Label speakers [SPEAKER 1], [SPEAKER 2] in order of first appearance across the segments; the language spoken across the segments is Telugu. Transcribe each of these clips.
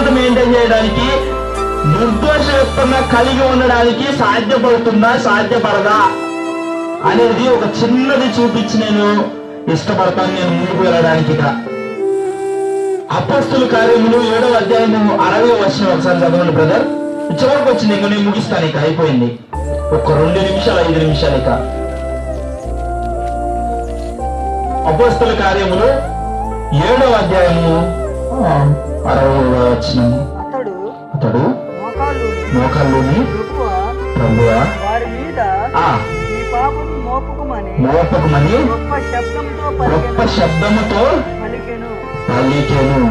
[SPEAKER 1] పరిశుద్ధత మెయింటైన్ చేయడానికి నిర్దోషయుక్తంగా కలిగి ఉండడానికి సాధ్యపడుతుందా సాధ్యపడదా అనేది ఒక చిన్నది చూపించి నేను ఇష్టపడతాను. నేను ముందుకు వెళ్ళడానికి ఇక్కడ. అపస్తుల కార్యములు ఏడవ అధ్యాయము అరవై వచ్చిన ఒకసారి చదవండి బ్రదర్. చివరికి వచ్చింది ఇంక నేను ముగిస్తాను ఇక అయిపోయింది. ఒక రెండు నిమిషాలు ఐదు నిమిషాలు ఇక. అపస్తుల కార్యములు ఏడవ అధ్యాయము. అరవై వచ్చిన
[SPEAKER 2] అతడు
[SPEAKER 1] అతడు
[SPEAKER 2] మోకాళ్ళు
[SPEAKER 1] మోకాల్లోని
[SPEAKER 2] ప్రభువ
[SPEAKER 1] ప్రభువా
[SPEAKER 2] వారి మీద
[SPEAKER 1] ఆ.
[SPEAKER 2] ఈ పాపం మోపుకుమని
[SPEAKER 1] మోపకమని
[SPEAKER 2] గొప్ప
[SPEAKER 1] గొప్ప శబ్దముతో
[SPEAKER 2] పలికెను.
[SPEAKER 1] పలికెను.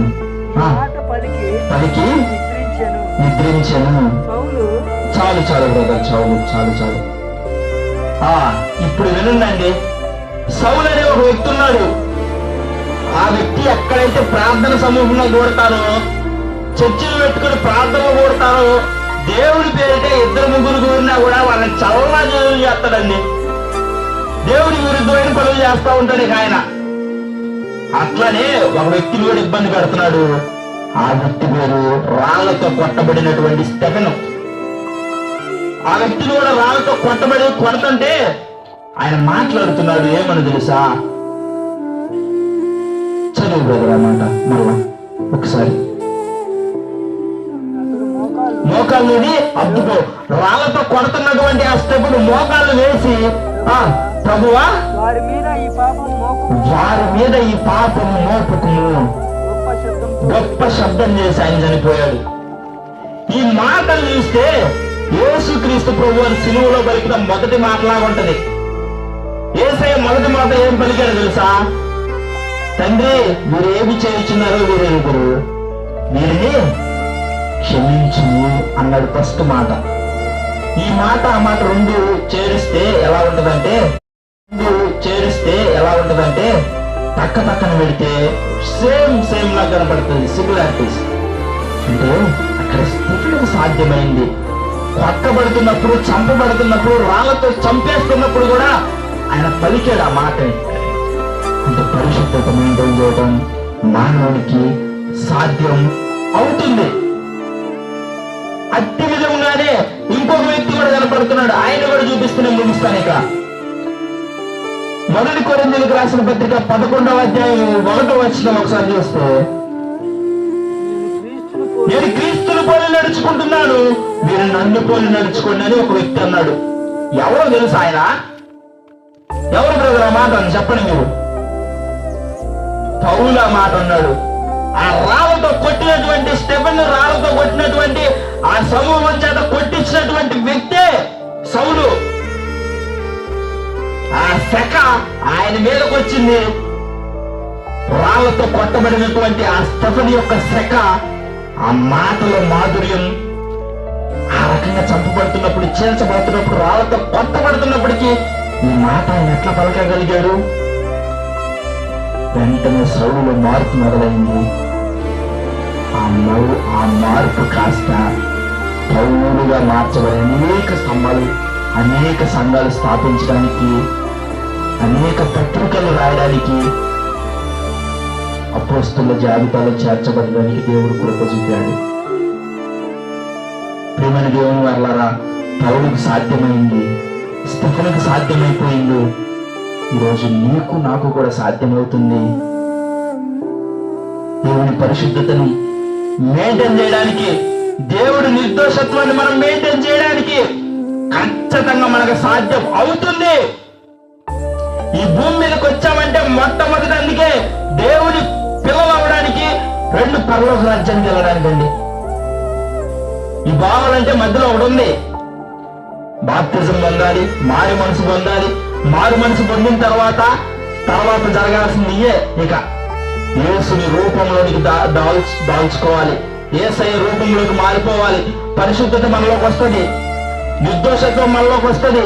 [SPEAKER 1] ఆ,
[SPEAKER 2] మాట పలికి
[SPEAKER 1] పలికి
[SPEAKER 2] నిద్రించెను.
[SPEAKER 1] నిద్రించెను.
[SPEAKER 2] పౌలు
[SPEAKER 1] చాలు చాలు బ్రదర్ చాలు చాలు చాలు. ఆ ఇప్పుడు వినండి సౌలు అనే ఒక వ్యక్తి ఉన్నాడు. ఆ వ్యక్తి ఎక్కడైతే ప్రార్థన సమూహంలో కూడతారో చర్చిలు పెట్టుకుని ప్రార్థనలు కూడతారో దేవుడి పేరిటే ఇద్దరు ముగ్గురు కూడినా కూడా వాళ్ళని చల్లగా చేస్తాడండి. దేవుడి విరుద్ధమైన పనులు చేస్తా ఉంటాడు ఆయన. అట్లనే ఒక వ్యక్తిని కూడా ఇబ్బంది పెడుతున్నాడు. ఆ వ్యక్తి పేరు రాళ్ళతో కొట్టబడినటువంటి స్టెఫెను. ఆ వ్యక్తిని కూడా రాళ్ళతో కొట్టబడి కొడతంటే ఆయన మాట్లాడుతున్నాడు ఏమని తెలుసా? చదువు బ్రదర్ అన్నమాట మళ్ళా ఒకసారి. మోకాళ్ళని అద్దుకో రాళ్ళతో కొడుతున్నటువంటి ఆ స్టెప్పును మోకాళ్ళు వేసి ఆ ప్రభువా
[SPEAKER 2] వారి మీద ఈ పాపం
[SPEAKER 1] వారి మీద ఈ పాపము మోపకము.
[SPEAKER 2] గొప్ప
[SPEAKER 1] శబ్దం చేసి ఆయన చనిపోయాడు. ఈ మాటలు చూస్తే యేసుక్రీస్తు ప్రభు అని సిలువలో పలికిన మొదటి మాటలాగా ఉంటది. ఏసయ్య మొదటి మాట ఏం పలికాడు తెలుసా? తండ్రి మీరు ఏమి చేయించున్నారో వీరెరుగురు మీరే క్షమించు అన్నాడు ఫస్ట్ మాట. ఈ మాట ఆ మాట రెండు చేరిస్తే ఎలా ఉంటదంటే రెండు చేరిస్తే ఎలా ఉంటదంటే పక్క పక్కన పెడితే సేమ్ సేమ్ లా కనపడుతుంది సిమిలారిటీస్ అంటే అక్కడ స్థితికి సాధ్యమైంది. కొట్టబడుతున్నప్పుడు చంపబడుతున్నప్పుడు రాళ్ళతో చంపేస్తున్నప్పుడు కూడా ఆయన పలికాడు ఆ మాటని. అంటే పరిశుద్ధత మెయింటైన్ చేయడం మానవునికి సాధ్యం అవుతుంది. అట్టి విధంగానే ఇంకొక వ్యక్తి కూడా కనపడుతున్నాడు. ఆయన కూడా చూపిస్తూనే ముగిస్తాను ఇక. మొదటి కొరిందీలకు రాసిన పత్రిక పదకొండవ అధ్యాయం ఒకటో వచ్చిన ఒకసారి చూస్తే
[SPEAKER 2] నేను క్రీస్తుని పోలి
[SPEAKER 1] నడుచుకుంటున్నాను. మీరు నన్ను పోలి నడుచుకోండి అని ఒక వ్యక్తి అన్నాడు. ఎవరో తెలుసు ఆయన? ఎవరు బ్రదర్ మాట చెప్పండి మీరు. పౌలు ఆ మాట ఉన్నాడు. ఆ రాళ్ళతో కొట్టినటువంటి స్టెఫెన్ రాళ్ళతో కొట్టినటువంటి ఆ సమూహం చేత కొట్టించినటువంటి వ్యక్తే సౌలు. ఆ శక ఆయన మీదకి వచ్చింది. రాళ్ళతో కొట్టబడినటువంటి ఆ స్టెఫన్ యొక్క శక ఆ మాటల మాధుర్యం ఆ రకంగా చంపబడుతున్నప్పుడు చీల్చబడుతున్నప్పుడు రాళ్ళతో కొట్టబడుతున్నప్పటికీ ఈ మాట ఆయన ఎట్లా పలకగలిగాడు? వెంటనే సౌడులో మార్పు మొదలైంది. ఆ ఆ మార్పు కాస్త పౌరులుగా మార్చబడి అనేక స్తంభాలు అనేక సంఘాలు స్థాపించడానికి అనేక పత్రికలు రాయడానికి అపోస్తుల జాబితాలో చేర్చబడడానికి దేవుడు కృప చూపాడు. ప్రేమని దేవుని వల్లరా పౌరుకు సాధ్యమైంది స్థితులకు సాధ్యమైపోయింది. ఈరోజు నీకు నాకు కూడా సాధ్యమవుతుంది. దేవుని పరిశుద్ధతను మెయింటైన్ చేయడానికి దేవుడి నిర్దోషత్వాన్ని మనం మెయింటైన్ చేయడానికి ఖచ్చితంగా మనకు సాధ్యం అవుతుంది. ఈ భూమి మీదకి వచ్చామంటే మొట్టమొదటి అందుకే దేవుని పిల్లలు అవ్వడానికి రెండు పరలోక రాజ్యానికి వెళ్ళడానికండి ఈ భావాలంటే మధ్యలో ఒకటి ఉంది. బాప్తిజం పొందాలి మారి మనసు పొందాలి మారు మనసు పొందిన తర్వాత తర్వాత జరగాల్సిందియే ఇక. యేసుని రూపంలోనికి దా దాల్చు దాల్చుకోవాలి. ఏసఐ రూపంలోకి మారిపోవాలి. పరిశుద్ధత మనలోకి వస్తుంది. నిర్దోషత్వం మనలోకి వస్తుంది.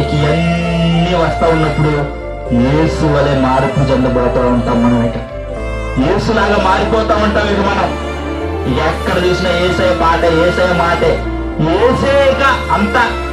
[SPEAKER 1] ఇక ఇవన్నీ వస్తా ఉన్నప్పుడు యేసు వలె మార్పు చెందబోతూ ఉంటాం మనం ఇక. యేసులాగా మారిపోతా ఉంటాం ఇక మనం. ఎక్కడ చూసినా ఏసే పాట ఏసే మాటే. ఏసే ఇక అంత